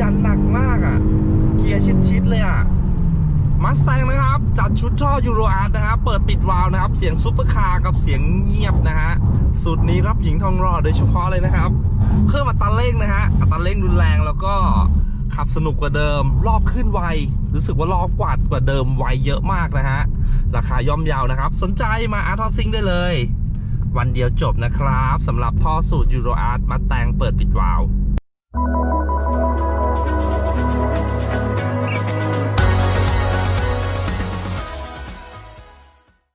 ดันหนักมากอะ เกียร์ชิดๆเลยอะมัสแตงนะครับ จัดชุดท่อยูโรอาร์ตนะครับเปิดปิดวาล์วนะครับ เสียงซุปเปอร์คาร์กับเสียงเงียบนะฮะสูตรนี้รับหญิงทองรอโดยเฉพาะเลยนะครับ เพิ่มอัตราเร่งนะฮะอัตราเร่งรุนแรงแล้วก็ขับสนุกกว่าเดิม รอบขึ้นไว รู้สึกว่ารอบกวาดกว่าเดิมไวเยอะมากนะฮะ ราคาย่อมเยาวนะครับ สนใจมาอาร์ทอซิงได้เลย วันเดียวจบนะครับสำหรับท่อสูตรยูโรอาร์ตมาแตงเปิดปิดวาล์ว